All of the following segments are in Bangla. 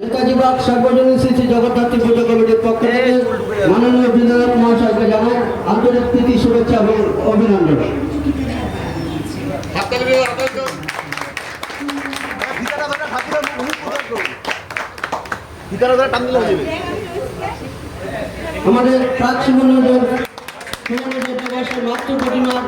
নেতাজি বাগ সার্বজনীন শ্রী জগদ্ধাত্রী পুজো কমিটির পক্ষ মাননীয় বিধায়ক মহাশয়কে জানাই আন্তরিক প্রীতি শুভেচ্ছা এবং অভিনন্দন। ভিতরে ধরে টান দিলে যাবে। আমাদের প্রাক সুমনোদয় সুমনোদয় মাতৃ প্রতিমার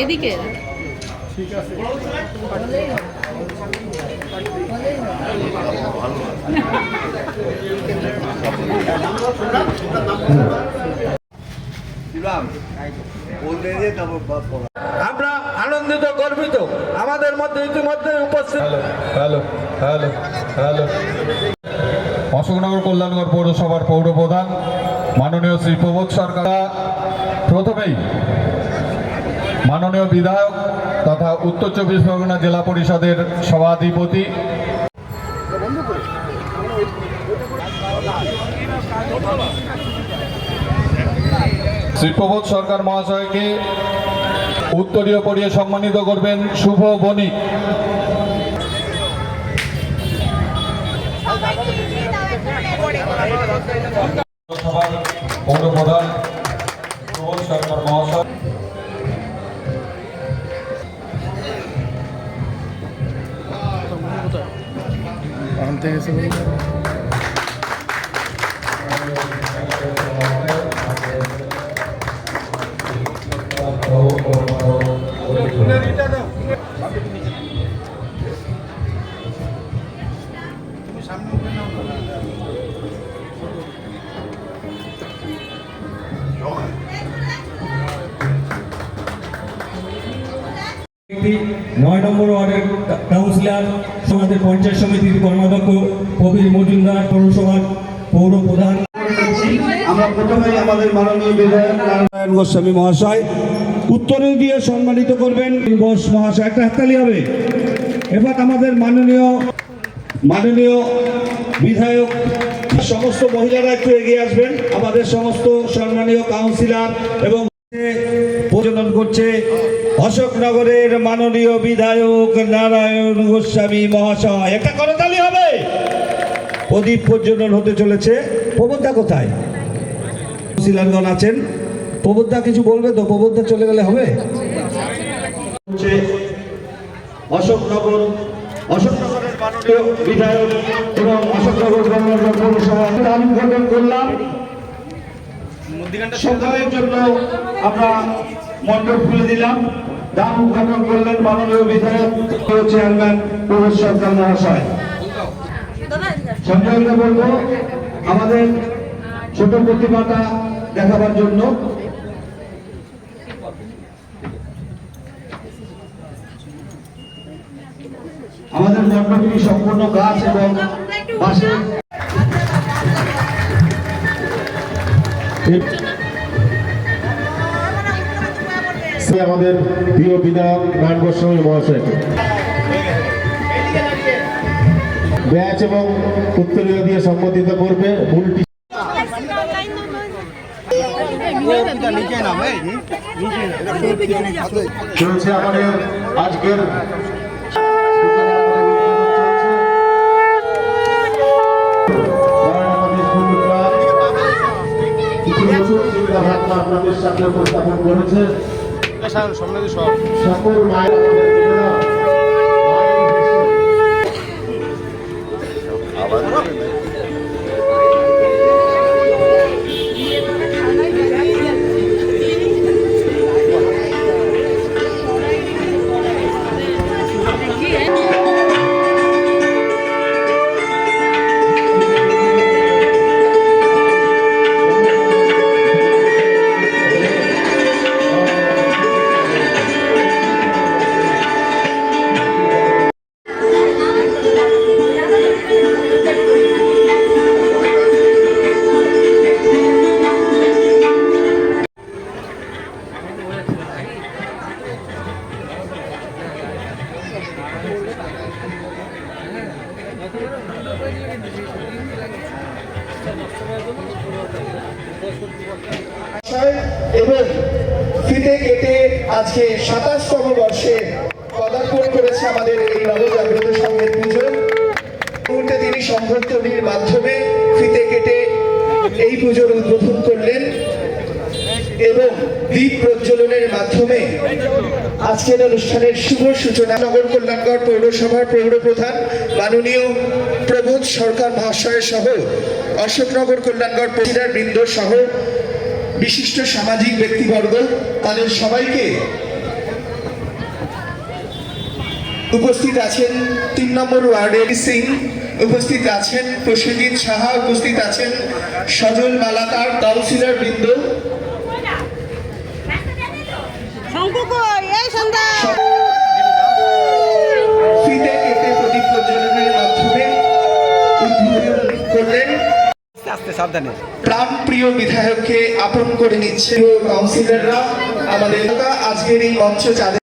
এদিকে আমরা আনন্দিত, গর্বিত। আমাদের মধ্যে ইতিমধ্যে উপস্থিত hello hello hello Ashoknagar Kalyangarh পৌরসভার পৌর প্রধান মাননীয় শ্রী প্রবোধ সরকার। প্রথমেই মাননীয় বিধায়ক তথা উত্তর চব্বিশ পরগনা জেলা পরিষদের সভাধিপতি। শ্রী প্রবোধ সরকার মহাশয়কে উত্তরীয় পরিয়ে সম্মানিত করবেন শুভ বণিক। সভার পৌর সরকার মহাশয়। নয় নম্বর ওয়ার্ডের কাউন্সিলর সমাজের পঞ্চায়েত সমিতির কর্মাধ্যক্ষ কবির মজুমদার পৌরসভার পৌর প্রধান। আমরা প্রথমেই আমাদের মাননীয় বিধায়ক নারায়ণ গোস্বামী মহাশয় উত্তরে দিয়ে সম্মানিত করবেন। বোস মহাশয় একটা হাততালি হবে। এবার আমাদের মাননীয় মাননীয় বিধায়ক সমস্ত মহিলারা একটু এগিয়ে আসবেন। আমাদের সমস্ত সম্মানীয় কাউন্সিলর এবং প্রজনন করছে অশোকনগরের মাননীয় বিধায়ক নারায়ণ গোস্বামী মহাশয়। একটা করতালি হবে। প্রদীপ প্রজ্বলন হতে চলেছে। প্রবন্ধা কোথায়? কাউন্সিলরগণ আছেন। প্রবোধদা কিছু বলবে তো? প্রবোধদা চলে গেলে হবে? অশোকনগর অশোকনগরের মাননীয় বিধায়ক এবং অশোকনগর পৌরসভা উদ্বোধন করলাম। সময়ের জন্য আমরা মণ্ডপ খুলে দিলাম। দান উদ্বোধন করলেন মাননীয় বিধায়ক চেয়ারম্যান প্রবোধ সরকার মহাশয়। সঞ্জয়কে বলব আমাদের ছোট প্রতিমাটা দেখাবার জন্য। আমাদের মণ্ডপটি সম্পূর্ণ গাছ এবং বাঁশের। আমাদের প্রিয় বিধায়ক নারায়ণ গোস্বামী মহাশয়কে ব্যাচ এবং উত্তরীয় দিয়ে সম্বোধিত করবে মূলটি। চলছে আমাদের আজকের আপনাদের সামনে উপস্থাপন করেছে। সকল মায়ের এবং ফিতে কেটে আজকে সাতাশতম বর্ষে পদার্পণ করেছে আমাদের এই নবজাগ্রত সংঘের পুজো। মুহূর্তে তিনি সংবর্ধনীর মাধ্যমে ফিতে কেটে এই পুজোর উদ্বোধন করলেন। এবং দ্বীপ প্রজ্বলনের মাধ্যমে আজকের অনুষ্ঠানের শুভ সূচনা। নগর কল্যাণগড় পৌরসভার পৌর প্রধান মাননীয় প্রবোধ সরকার মহাশয় সহ অশোকনগর কল্যাণগড় পৌরার বৃন্দ সহ বিশিষ্ট সামাজিক ব্যক্তিবর্গ, তাদের সবাইকে উপস্থিত আছেন তিন নম্বর ওয়ার্ডের সিং, উপস্থিত আছেন প্রসেনজিৎ সাহা, উপস্থিত আছেন সজল মালাকার কাউন্সিলর বৃন্দ শঙ্কু কই এই সন্ধ্যা ফিতে কেটে প্রদীপ প্রজ্বলনের মাধ্যমে উদ্বোধন করলেন প্রাণ প্রিয় বিধায়ককে আপন করে নিচ্ছে কাউন্সিলররা। আমাদের আজকের এই মঞ্চ চাঁদে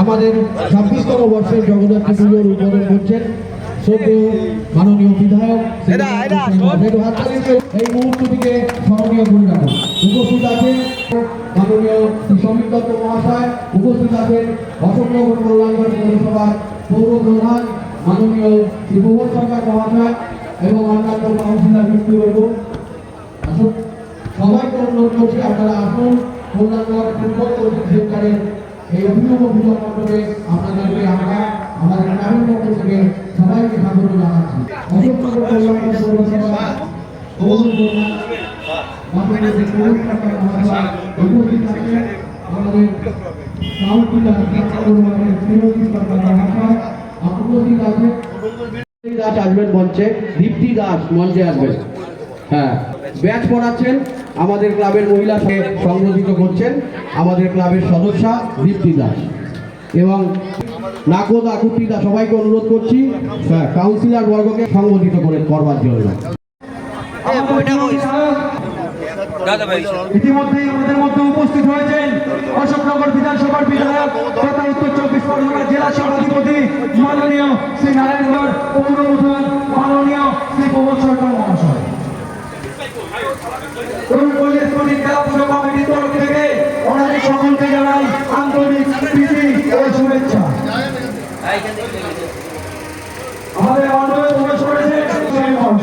আমাদের ছাব্বিশতম বর্ষের জগদ্ধাত্রী পুজোর উদ্বোধন করছেন সদ্য মাননীয় বিধায়ক একটু হাততালি দিয়ে এই মুহূর্তটিকে স্মরণীয় করে রাখুন। উপস্থিত আছেন সমীর দত্ত মহাশয় উপস্থিত আছেন অশোকনগর কল্যাণগড় পৌরসভার পৌর প্রধান মাননীয় শ্রী প্রবোধ সরকার মহাশয় এবং অন্যান্য কাউন্সিলর ব্যক্তিবর্গ সবাইকে অনুরোধ করছি, আপনারা আসুন কল্যাণগড় ফুটবল সেন্টারের এই অভিনব পুজো মণ্ডপে আপনাদেরকে আমরা আমাদের গ্রামীণ পক্ষ থেকে সবাইকে স্বাগত জানাচ্ছি। অশোকনগর কল্যাণগড় পৌরসভা মাননীয় শ্রী প্রবোধ সরকার মহাশয় উপস্থিত আছেন। আমাদের উপস্থিত দাস আসবেন মঞ্চে দীপ্তি দাস মঞ্চে আসবেন। হ্যাঁ ব্যাচ পড়াচ্ছেন আমাদের ক্লাবের মহিলা সংগঠিত করছেন আমাদের ক্লাবের সদস্যা দীপ্তি দাস। এবং নাকদ আকুতিদা সবাইকে অনুরোধ করছি হ্যাঁ, কাউন্সিলর বর্গকে সংগঠিত করে করবার জন্য। ইতিমধ্যেই আমাদের মধ্যে উপস্থিত হয়েছেন অশোকনগর বিধানসভার বিধায়ক তথা উত্তর চব্বিশ পরগনা জেলা সভাধিপতি মাননীয় শ্রী নারায়ণগড় পৌর প্রধান মাননীয় শ্রী প্রবোধ সরকার মহাশয়। করেছে সেই মঞ্চ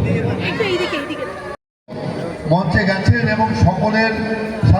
এবং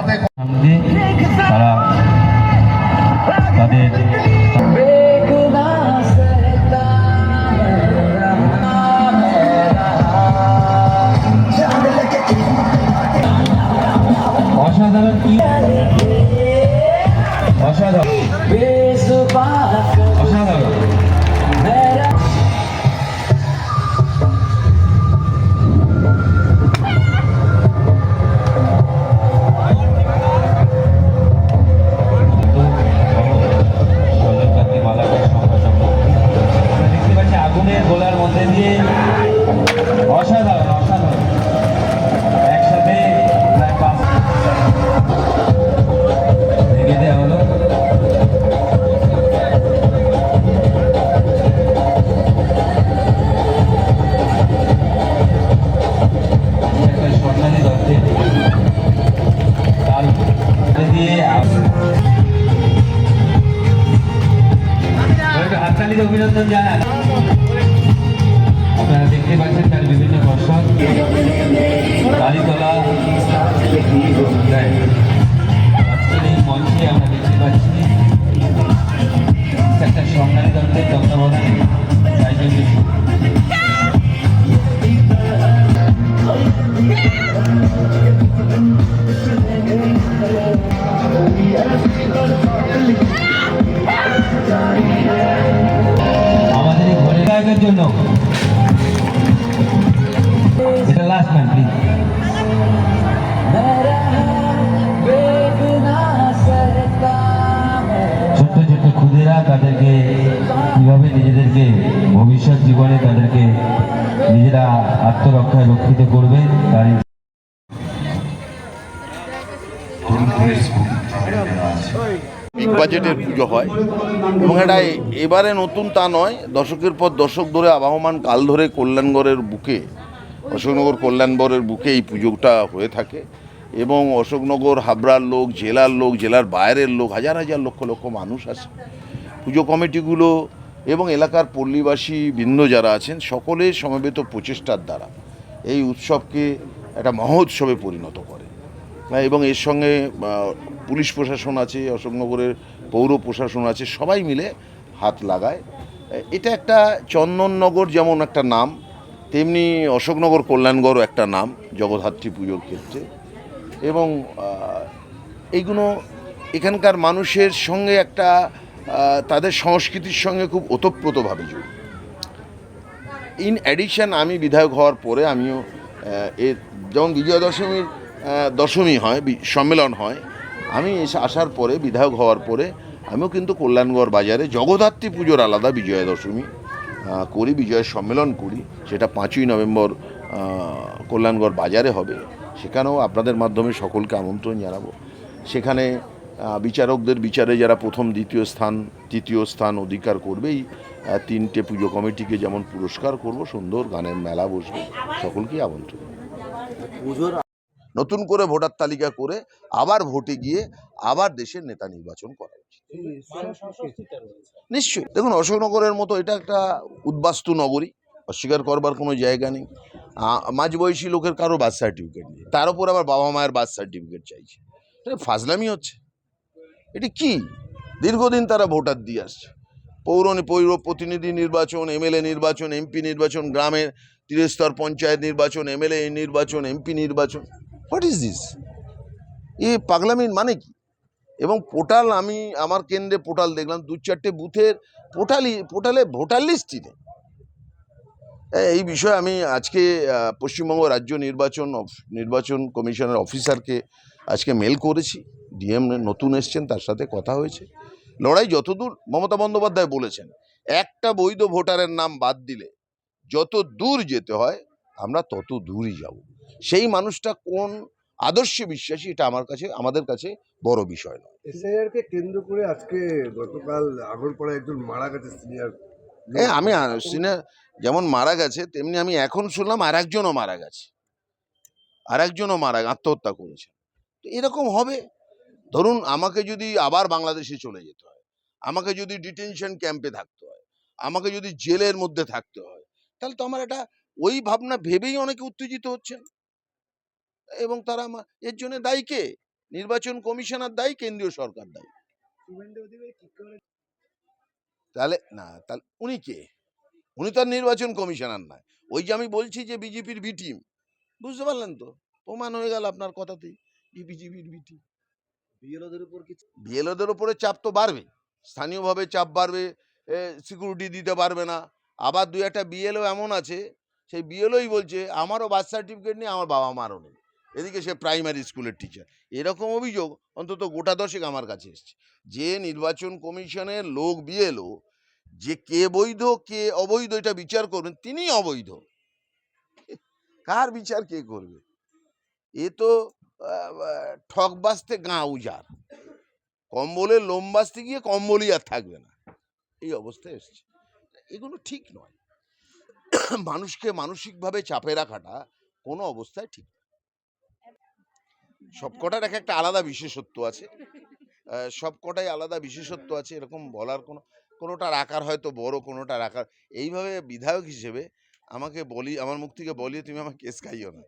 এই মঞ্চে আমরা দেখতে পাচ্ছি একটা সংগ্রাম তন্ত্রের তত্ত্বাবধানে আমাদের এই ঘরে গায়কের জন্য। এটা লাস্ট ম্যান প্লিজ ভবিষ্যৎ জীবনে তাদেরকে নিজেরা আত্মরক্ষায় রক্ষিত করবে তারই বিগ বাজেটের পুজো হয়। এবং এটা এবারে নতুন তা নয়, দশকের পর দশক ধরে আবহমান কাল ধরে কল্যাণগড়ের বুকে, অশোকনগর কল্যাণগড়ের বুকে এই পুজোটা হয়ে থাকে। এবং অশোকনগর, হাবড়ার লোক, জেলার লোক, জেলার বাইরের লোক, হাজার হাজার লক্ষ লক্ষ মানুষ আসে। পুজো কমিটিগুলো এবং এলাকার পল্লীবাসী বৃন্দ যারা আছেন সকলের সমবেত প্রচেষ্টার দ্বারা এই উৎসবকে একটা মহোৎসবে পরিণত করে। হ্যাঁ, এবং এর সঙ্গে পুলিশ প্রশাসন আছে অশোকনগরের পৌর প্রশাসন আছে সবাই মিলে হাত লাগায়। এটা একটা চন্দননগর যেমন একটা নাম তেমনি অশোকনগর কল্যাণগড়ও একটা নাম জগদ্ধাত্রী পুজোর ক্ষেত্রে। এবং এইগুলো এখানকার মানুষের সঙ্গে একটা তাদের সংস্কৃতির সঙ্গে খুব ওতপ্রোতভাবে জড়িত। ইন অ্যাডিশন আমি বিধায়ক হওয়ার পরে আমিও এর যেমন বিজয়া দশমীর দশমী হয় সম্মেলন হয়, আমি এসে আসার পরে, বিধায়ক হওয়ার পরে, আমিও কিন্তু কল্যাণগড় বাজারে জগদ্ধাত্রী পুজোর আলাদা বিজয়া দশমী করি, বিজয়ের সম্মেলন করি, সেটা পাঁচই নভেম্বর কল্যাণগড় বাজারে হবে, সেখানেও আপনাদের মাধ্যমে সকলকে আমন্ত্রণ জানাব। সেখানে বিচারকদের বিচারে যারা প্রথম দ্বিতীয় স্থান তৃতীয় স্থান অধিকার করবেই তিনটে পুজো কমিটিকে যেমন পুরস্কার করব সুন্দর গানের মেলা বসবে। সকলকেই আমন্ত্রণ। নতুন করে ভোটার তালিকা করে আবার ভোটে গিয়ে আবার দেশের নেতা নির্বাচন করা উচিত। নিশ্চয়ই। দেখুন অশোকনগরের মতো এটা একটা উদ্বাস্তু নগরী অস্বীকার করবার কোনো জায়গা নেই। মাঝবয়সী লোকের কারও বার্থ সার্টিফিকেট নেই। তার উপর আবার বাবা মায়ের বার্থ সার্টিফিকেট চাইছে। ফাজলামি হচ্ছে। এটি কি? দীর্ঘদিন তারা ভোটার দিয়ে আসছে। পৌর পৌর প্রতিনিধি নির্বাচন, এমএলএ নির্বাচন, এমপি নির্বাচন, গ্রামের ত্রিস্তর পঞ্চায়েত নির্বাচন, এমএলএ নির্বাচন, এমপি নির্বাচন। হোয়াট ইজ দিস এ পাগলামির মানে কি? এবং পোর্টাল আমি আমার কেন্দ্রে পোর্টাল দেখলাম, দু চারটে বুথের পোর্টালই পোর্টালে ভোটার লিস্টই নেই। এই বিষয়ে আমি আজকে পশ্চিমবঙ্গ রাজ্য নির্বাচন নির্বাচন কমিশনের অফিসারকে আজকে মেল করেছি। ডিএম নতুন এসছেন তার সাথে কথা হয়েছে। লড়াই যতদূর মমতা বন্দ্যোপাধ্যায় বলেছেন একটা বৈধ ভোটারের নাম বাদ দিলে যত দূর যেতে হয় আমরা তত দূরই যাব। সেই মানুষটা কোন আদর্শে বিশ্বাসী এটা আমার কাছে আমাদের কাছে বড় বিষয় নয়। এসআইআর কে কেন্দ্র করে আজকে গতকাল আগরপাড়ায় একজন মারা গেছে সিনিয়র। হ্যাঁ আমি সিনে যেমন মারা গেছে তেমনি আমি এখন শুনলাম আর একজনও মারা গেছে। আর একজনও মারা আত্মহত্যা করেছে। তো এরকম হবে? ধরুন আমাকে যদি আবার বাংলাদেশে চলে যেতে হয়, আমাকে যদি ডিটেনশন ক্যাম্পে থাকতে হয়, আমাকে যদি জেলের মধ্যে থাকতে হয়, তাহলে তো আমার এটা ওই ভাবনা ভেবেই অনেকে উত্তেজিত হচ্ছেন। এবং তারা আমা- এর জন্য দায়ী কে? নির্বাচন কমিশনার দায়ী, কেন্দ্রীয় সরকার দায়ী? তাহলে না, তাহলে উনি কে? উনি তো আর নির্বাচন কমিশনার নয়। ওই যে আমি বলছি যে বিজেপির বি টিম, বুঝতে পারলেন তো? প্রমাণ হয়ে গেল আপনার কথাতেই বিজেপির বি টিম। বিএলওদের উপরে চাপ তো বাড়বে স্থানীয়ভাবে চাপ বাড়বে সিকিউরিটি দিতে পারবে না। আবার দু একটা বিএলও এমন আছে, সেই বিএলওই বলছে, আমারও বার্থ সার্টিফিকেট নেই, আমার বাবা মারও নেই। এদিকে সে প্রাইমারি স্কুলের টিচার এরকম অভিযোগ অন্তত গোটা দশেক আমার কাছে এসছে। যে নির্বাচন কমিশনের লোক বিএলও যে কে বৈধ, কে অবৈধ এটা বিচার করবেন তিনি অবৈধ। কার বিচার কে করবে? এ তো ঠক বাঁচতে গাঁ উজার কম্বলে লোম বাঁচতে গিয়ে কম্বলই আর থাকবে না। এই অবস্থায় এসছে। এগুলো ঠিক নয়। মানুষকে মানসিকভাবে চাপে রাখাটা কোনো অবস্থায় ঠিক নয় সবকটার এক একটা আলাদা বিশেষত্ব আছে। সবকটাই আলাদা বিশেষত্ব আছে, এরকম বলার কোনো, কোনোটার আকার হয়তো বড়, কোনোটার আকার। এইভাবে বিধায়ক হিসেবে আমাকে বলি, আমার মুখ থেকে বলিয়ে তুমি আমার কেস খাইও না।